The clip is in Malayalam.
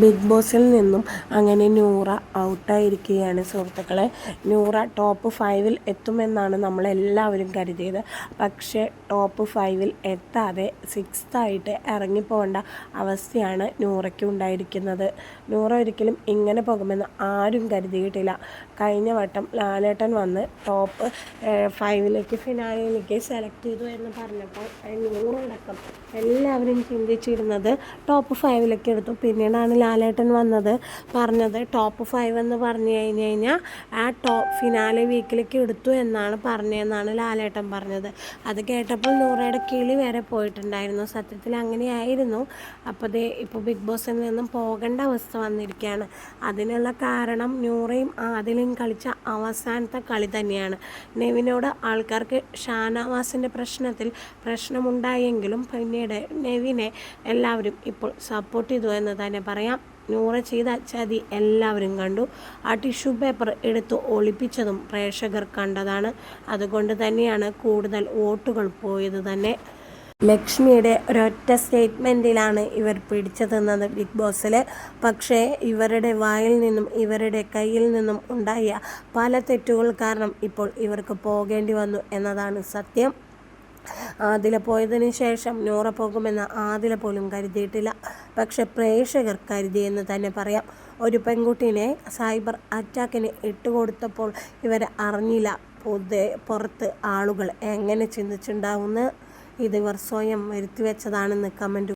ബിഗ് ബോസിൽ നിന്നും അങ്ങനെ നൂറ ഔട്ടായിരിക്കുകയാണ് സുഹൃത്തുക്കളെ. നൂറ ടോപ്പ് ഫൈവിൽ എത്തുമെന്നാണ് നമ്മളെല്ലാവരും കരുതിയത്. പക്ഷേ ടോപ്പ് ഫൈവിൽ എത്താതെ സിക്സ്തായിട്ട് ഇറങ്ങിപ്പോകേണ്ട അവസ്ഥയാണ് നൂറയ്ക്ക് ഉണ്ടായിരിക്കുന്നത്. നൂറ ഒരിക്കലും ഇങ്ങനെ പോകുമെന്ന് ആരും കരുതിയിട്ടില്ല. കഴിഞ്ഞ വട്ടം ലാലേട്ടൻ വന്ന് ടോപ്പ് ഫൈവിലേക്ക് ഫിനാലിലേക്ക് സെലക്ട് ചെയ്തു എന്ന് പറഞ്ഞപ്പോൾ നൂറടക്കം എല്ലാവരും ചിന്തിച്ചിരുന്നത് ടോപ്പ് ഫൈവിലേക്ക് എടുത്തു. പിന്നീടാണ് ലാലേട്ടൻ വന്നത് പറഞ്ഞത് ടോപ്പ് ഫൈവ് എന്ന് പറഞ്ഞു കഴിഞ്ഞ് കഴിഞ്ഞാൽ ആ ടോപ്പ് ഫിനാലെ വീക്കിലേക്ക് എടുത്തു എന്നാണ് പറഞ്ഞതെന്നാണ് ലാലേട്ടൻ പറഞ്ഞത്. അത് കേട്ടപ്പോൾ നൂറയുടെ കിളി വരെ പോയിട്ടുണ്ടായിരുന്നു. സത്യത്തിൽ അങ്ങനെയായിരുന്നു. അപ്പോൾ ദേ ഇപ്പോൾ ബിഗ് ബോസിൽ നിന്നും പോകേണ്ട അവസ്ഥ വന്നിരിക്കുകയാണ്. അതിനുള്ള കാരണം നൂറയും ആദിലും കളിച്ച അവസാനത്തെ കളി തന്നെയാണ്. നെവിനോട് ആൾക്കാർക്ക് ഷാനവാസിന്റെ പ്രശ്നത്തിൽ പ്രശ്നമുണ്ടായെങ്കിലും പിന്നീട് നെവിനെ എല്ലാവരും ഇപ്പോൾ സപ്പോർട്ട് ചെയ്തു എന്ന് തന്നെ പറയാം. നൂറ ചെയ്ത ചതി എല്ലാവരും കണ്ടു. ആ ടിഷ്യൂ പേപ്പർ എടുത്ത് ഒളിപ്പിച്ചതും പ്രേക്ഷകർ കണ്ടതാണ്. അതുകൊണ്ട് തന്നെയാണ് കൂടുതൽ വോട്ടുകൾ പോയത് തന്നെ. ലക്ഷ്മിയുടെ ഒരൊറ്റ സ്റ്റേറ്റ്മെന്റിലാണ് ഇവർ പിടിച്ചു തന്നത് ബിഗ് ബോസിൽ പക്ഷേ ഇവരുടെ വായിൽ നിന്നും ഇവരുടെ കയ്യിൽ നിന്നും ഉണ്ടായ പല തെറ്റുകൾ കാരണം ഇപ്പോൾ ഇവർക്ക് പോകേണ്ടി വന്നു എന്നതാണ് സത്യം. ആദില പോയതിനു ശേഷം നൂറ പോകുമെന്ന് ആദില പോലും കരുതിയിട്ടില്ല. പക്ഷെ പ്രേക്ഷകർ കരുതിയെന്ന് തന്നെ പറയാം. ഒരു പെൺകുട്ടീനെ സൈബർ അറ്റാക്കിന് ഇട്ടുകൊടുത്തപ്പോൾ ഇവർ അറിഞ്ഞില്ല. പൊതുവെ പുറത്ത് ആളുകൾ എങ്ങനെ ചിന്തിച്ചിട്ടുണ്ടാവുമെന്ന് ഇതിവർ സ്വയം വരുത്തിവെച്ചതാണെന്ന് കമന്റ്